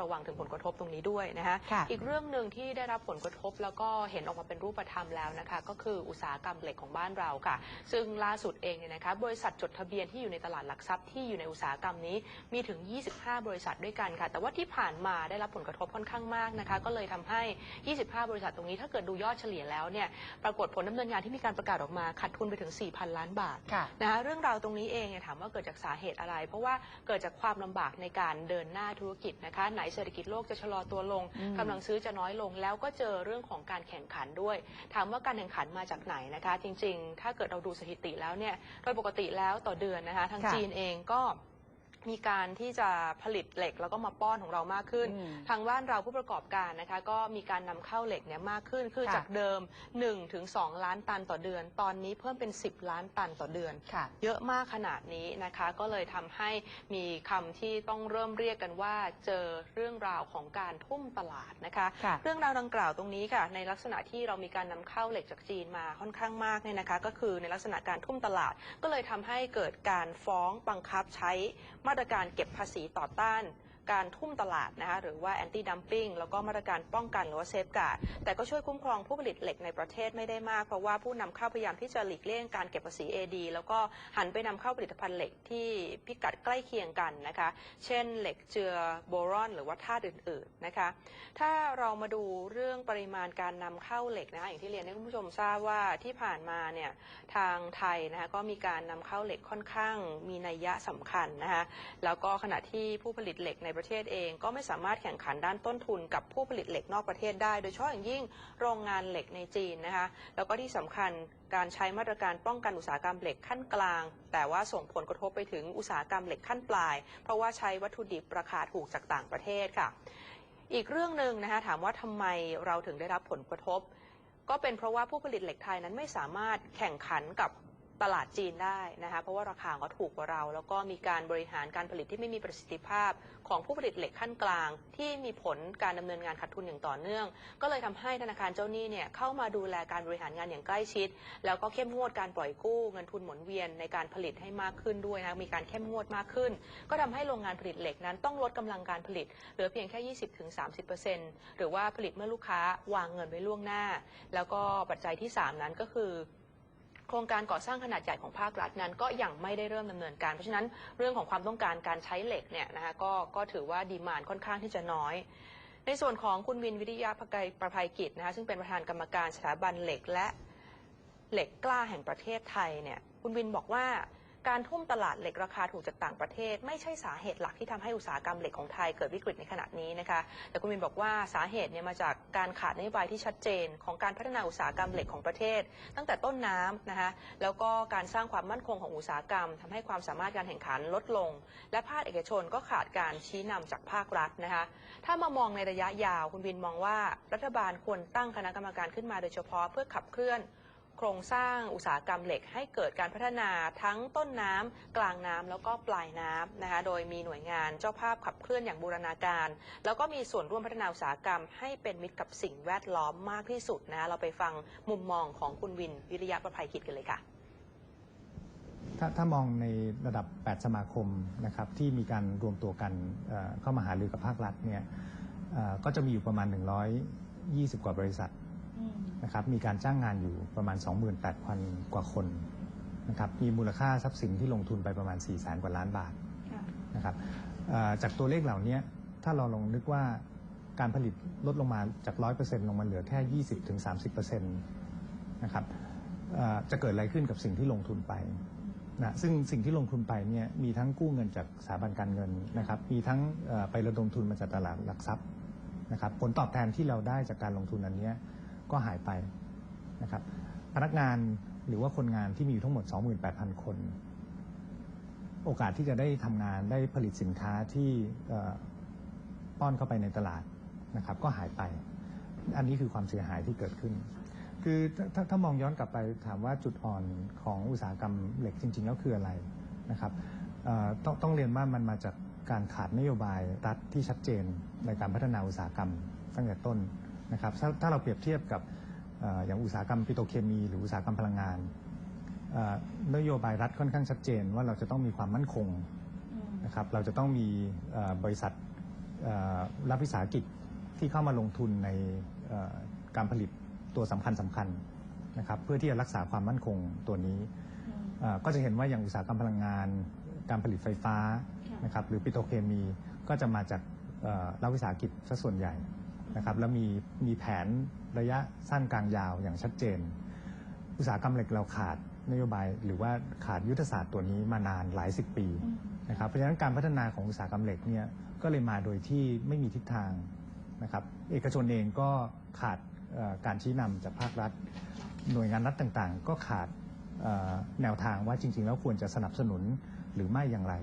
ระวังถึงผลกระทบตรงนี้ด้วยนะคะค่ะอีกเรื่องหนึ่งที่ได้รับผลกระทบแล้วก็เห็นออกมาเป็นรูปธรรมแล้วนะคะ ก็คืออุตสาหกรรมเหล็กของบ้านเราค่ะ ซึ่งล่าสุดเองเนี่ยนะคะบริษัทจดทะเบียนที่อยู่ในตลาดหลักทรัพย์ที่อยู่ในอุตสาหกรรมนี้มีถึง 25 บริษัทด้วยกันค่ะ แต่ว่าที่ผ่านมาได้รับผลกระทบค่อนข้างมากนะคะ ก็เลยทำให้ 25 บริษัทตรงนี้ถ้าเกิดดูยอดเฉลี่ยแล้วเนี่ยปรากฏผลดำเนินงานที่มีการประกาศออกมาขาดทุนไปถึง 4,000 ล้านบาทค่ะนะคะเรื่องราวตรงนี้เองเนี่ยถามว่าเกิดจากสาเหตุอะไร เพราะว่าเกิดจากความลำบากในการเดินหน้าธุรกิจนะคะไหนเศรษฐกิจโลกจะชะลอตัวลงอืมกำลังซื้อจะน้อยลง แล้วก็เจอเรื่องของการแข่งขันด้วย ถามว่าการแข่งขันมาจากไหนนะคะ จริง ๆ ถ้าเกิดเราดูสถิติแล้วเนี่ยโดยปกติแล้วต่อเดือนนะคะทางค่ะจีนเองก็ มีการที่จะผลิตเหล็กแล้วก็มาป้อนของเรามากขึ้น อืมทางบ้านเราผู้ประกอบการนะคะ ก็มีการนำเข้าเหล็กเนี่ยมากขึ้น คือค่ะ จากเดิม1ถึง2ล้านตันต่อเดือน ตอนนี้เพิ่มเป็น 10 ล้านตันต่อเดือน ค่ะ เยอะมากขนาดนี้นะคะ ก็เลยทำให้มีคำที่ต้องเริ่มเรียกกันว่า เจอเรื่องราวของการทุ่มตลาดนะคะ ค่ะ เรื่องราวดังกล่าวตรงนี้ค่ะ ในลักษณะที่เรามีการนำเข้าเหล็กจากจีนมาค่อนข้างมากเนี่ยนะคะ ก็คือในลักษณะการทุ่มตลาด ก็เลยทำให้เกิดการฟ้องบังคับใช้มาาตรการเก็บภาษีต่อต้าน การทุ่มตลาดนะคะหรือว่า anti dumping แล้วก็มาตรการป้องกันหรือว่าเซฟการ์ดแต่ก็ช่วยคุ้มครองผู้ผลิตเหล็กในประเทศไม่ได้มาก เพราะว่าผู้นำเข้าพยายามที่จะหลีกเลี่ยงการเก็บภาษี AD แล้วก็หันไปนำเข้าผลิตภัณฑ์เหล็กที่พิกัดใกล้เคียงกันนะคะ เช่นเหล็กเจือโบรอน หรือว่าธาตุอื่นๆนะคะ ถ้าเรามาดูเรื่องปริมาณการนำเข้าเหล็กนะคะอย่างที่เรียนให้คุณผู้ชมทราบว่าที่ผ่านมาเนี่ยทางไทยนะคะก็มีการนำเข้าเหล็กค่อนข้างมีนัยยะสำคัญนะคะแล้วก็ขณะที่ผู้ผลิตเหล็กในประประเทศเองก็ไม่สามารถแข่งขันด้านต้นทุนกับผู้ผลิตเหล็กนอกประเทศได้ โดยเฉพาะอย่างยิ่งโรงงานเหล็กในจีนนะคะ แล้วก็ที่สำคัญการใช้มาตรการป้องกันอุตสาหกรรมเหล็กขั้นกลาง แต่ว่าส่งผลกระทบไปถึงอุตสาหกรรมเหล็กขั้นปลาย เพราะว่าใช้วัตถุดิบราคาถูกจากต่างประเทศค่ะ อีกเรื่องหนึ่งนะคะถามว่าทำไมเราถึงได้รับผลกระทบ ก็เป็นเพราะว่าผู้ผลิตเหล็กไทยนั้นไม่สามารถแข่งขันกับ ตลาดจีนได้นะคะเพราะว่าราคาก็ถูกกว่าเรา แล้วก็มีการบริหารการผลิตที่ไม่มีประสิทธิภาพของผู้ผลิตเหล็กขั้นกลาง ที่มีผลการดำเนินงานขาดทุนอย่างต่อเนื่อง ก็เลยทำให้ธนาคารเจ้าหนี้เนี่ยเข้ามาดูแลการบริหารงานอย่างใกล้ชิด แล้วก็เข้มงวดการปล่อยกู้เงินทุนหมุนเวียนในการผลิตให้มากขึ้นด้วยนะมีการเข้มงวดมากขึ้น ก็ทำให้โรงงานผลิตเหล็กนั้นต้องลดกำลังการผลิตเหลือเพียงแค่ 20-30%หรือว่าผลิตเมื่อลูกค้าวางเงินไว้ล่วงหน้า แล้วก็ปัจจัยที่ 3 นั้นก็คือ โครงการก่อสร้างขนาดใหญ่ของภาครัฐนั้นก็ยังไม่ได้เริ่มดำเนินการ เพราะฉะนั้นเรื่องของความต้องการการใช้เหล็กเนี่ยนะคะก็ก็ถือว่าดีมานค่อนข้างที่จะน้อย ในส่วนของคุณวินวิทยาภกัยประภัยกิจนะคะซึ่งเป็นประธานกรรมการสถาบันเหล็กและเหล็กกล้าแห่งประเทศไทยเนี่ยคุณวินบอกว่า การทุ่มตลาดเหล็กราคาถูกจากต่างประเทศ ไม่ใช่สาเหตุหลักที่ทำให้อุตสาหกรรมเหล็กของไทยเกิดวิกฤตในขณะนี้นะคะ แต่คุณวินบอกว่าสาเหตุเนี่ยมาจากการขาดนโยบายที่ชัดเจน ของการพัฒนาอุตสาหกรรมเหล็กของประเทศ ตั้งแต่ต้นน้ำนะคะแล้วก็การสร้างความมั่นคงของอุตสาหกรรมทำให้ความสามารถการแข่งขันลดลง และภาคเอกชนก็ขาดการชี้นำจากภาครัฐนะคะถ้ามามองในระยะยาวคุณวินมองว่ารัฐบาลควรตั้งคณะกรรมการขึ้นมาโดยเฉพาะเพื่อขับเคลื่อน โครงสร้างอุตสาหกรรมเหล็ก ให้เกิดการพัฒนาทั้งต้นน้ำกลางน้ำแล้วก็ปลายน้ำนะคะโดยมีหน่วยงานเจ้าภาพขับเคลื่อนอย่างบูรณาการ แล้วก็มีส่วนร่วมพัฒนาอุตสาหกรรม ให้เป็นมิตรกับสิ่งแวดล้อมมากที่สุดนะเราไปฟังมุมมองของคุณวินวิริยะประภัยกิจกันเลยค่ะถ้าถ้ามองในระดับ 8 สมาคมนะครับที่มีการรวมตัวกันเข้ามาหารือกับภาครัฐเนี่ยก็จะมีอยู่ประมาณ 120 กว่าบริษัท นะครับมีการจ้างงานอยู่ประมาณ 28,000 กว่าคนนะครับมีมูลค่าทรัพย์สินที่ลงทุนไปประมาณ 4 0 0 0 0 0กว่าล้านบาทนะครับเอ่อจากตัวเลขเหล่านี้ถ้าเราลองนึกว่าการผลิตลดลงมาจาก 100%ลงมาเหลือแค่ 20-30%นะครับเอ่อจะเกิดอะไรขึ้นกับสิ่งที่ลงทุนไปนะซึ่งสิ่งที่ลงทุนไปเนี่ยมีทั้งกู้เงินจากสถาบันการเงินนะครับ มีทั้งเอ่อไประดมทุนมาจากตลาดหลักทรัพย์นะครับ ผลตอบแทนที่เราได้จากการลงทุนอันเนี้ย ก็หายไปนะครับพนักงานหรือว่าคนงานที่มีอยู่ทั้งหมด 28,000 คน โอกาสที่จะได้ทำงานได้ผลิตสินค้าที่ป้อนเข้าไปในตลาดนะครับ ก็หายไป อันนี้คือความเสียหายที่เกิดขึ้น คือถ้าถ้ามองย้อนกลับไปถามว่าจุดอ่อนของอุตสาหกรรมเหล็กจริง ๆ แล้วคืออะไรนะครับต้องต้องเรียนว่ามันมาจากการขาดนโยบายรัฐที่ชัดเจนในการพัฒนาอุตสาหกรรมตั้งแต่ต้น นะครับถ้าถ้าเราเปรียบเทียบกับเอ่ออย่างอุตสาหกรรมปิโตรเคมี หรืออุตสาหกรรมพลังงานเอ่อนโยบายรัฐค่อนข้างชัดเจนว่าเราจะต้องมีความมั่นคงนะครับเราจะต้องมีเอ่อบริษัทเอ่อรัฐวิสาหกิจที่เข้ามาลงทุนในเอ่อการผลิตตัวสำคัญสำคัญนะครับเพื่อที่จะรักษาความมั่นคงตัวนี้เอ่อก็จะเห็นว่าอย่างอุตสาหกรรมพลังงาน การผลิตไฟฟ้านะครับหรือปิโตรเคมีก็จะมาจากเอ่อรัฐวิสาหกิจซะส่วนใหญ่ นะครับแล้วมีมีแผนระยะสั้นกลางยาวอย่างชัดเจน อุตสาหกรรมเหล็กเราขาดนโยบายหรือว่าขาดยุทธศาสตร์ตัวนี้มานานหลายสิบปีนะครับเพราะฉะนั้นการพัฒนาของอุตสาหกรรมเหล็กเนี่ยก็เลยมาโดยที่ไม่มีทิศทางนะครับเอกชนเองก็ขาดการชี้นำจากภาครัฐ หน่วยงานรัฐต่างๆ ก็ขาดแนวทางว่าจริง ๆ แล้วควรจะสนับสนุนหรือไม่อย่างไร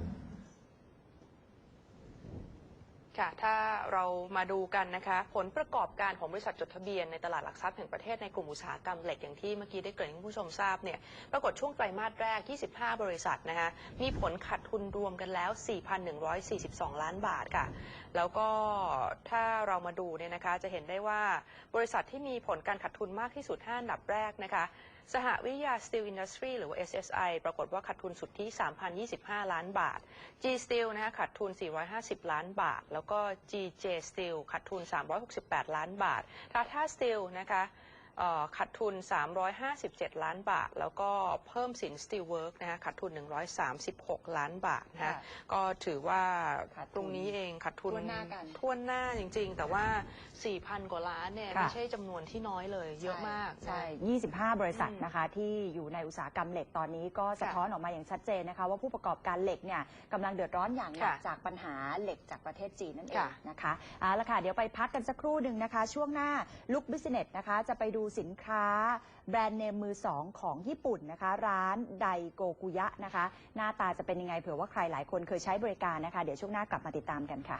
ค่ะ ถ้าเรามาดูกันนะคะ ผลประกอบการของบริษัทจดทะเบียนในตลาดหลักทรัพย์แห่งประเทศในกลุ่มอุตสาหกรรมเหล็กอย่างที่เมื่อกี้ได้เกริ่นให้ผู้ชมทราบเนี่ยปรากฏช่วงไตรมาสแรก 25 บริษัทนะคะมีผลขาดทุนรวมกันแล้ว 4,142 ล้านบาทค่ะ แล้วก็ถ้าเรามาดูเนี่ยนะคะจะเห็นได้ว่าบริษัทที่มีผลการขาดทุนมากที่สุด5อันดับแรกนะคะ สหวิทยา Steel Industry หรือว่า SSI ปรากฏว่าขาดทุนสุดที่3,025 ล้านบาท G Steel นะคะขาดทุน 450 ล้านบาท แล้วก็ GJ Steel ขาดทุน 368 ล้านบาท Tata Steel นะคะ ขาดทุน 357 ล้านบาท แล้วก็เพิ่มสิน Steel Work นะคะขาดทุน 136 ล้านบาทนะคะค่ะก็ถือว่าขาดทุนตรงนี้เองขาดทุนทั่วหน้ากันทั่วหน้าจริง ๆ แต่ว่า 4,000 กว่าล้านเนี่ยค่ะไม่ใช่จำนวนที่น้อยเลยเยอะมากนะใช่25 บริษัทอืมนะคะที่อยู่ในอุตสาหกรรมเหล็กตอนนี้ก็สะท้อนออกมาอย่างชัดเจนนะคะ ว่าผู้ประกอบการเหล็กเนี่ยกำลังเดือดร้อนอย่างหนักค่ะจากปัญหาเหล็กจากประเทศจีนนั่นเองค่ะนะคะเอาละค่ะเดี๋ยวไปพักกันสักครู่หนึ่งนะคะ ช่วงหน้าลุกบิสเนสนะคะจะไปดูสินค้า แบรนด์เนมมือสองของญี่ปุ่นนะคะ ร้านไดโกกุยะนะคะ หน้าตาจะเป็นยังไงเผื่อว่าใครหลายคนเคยใช้บริการนะคะ เดี๋ยวช่วงหน้ากลับมาติดตามกันค่ะ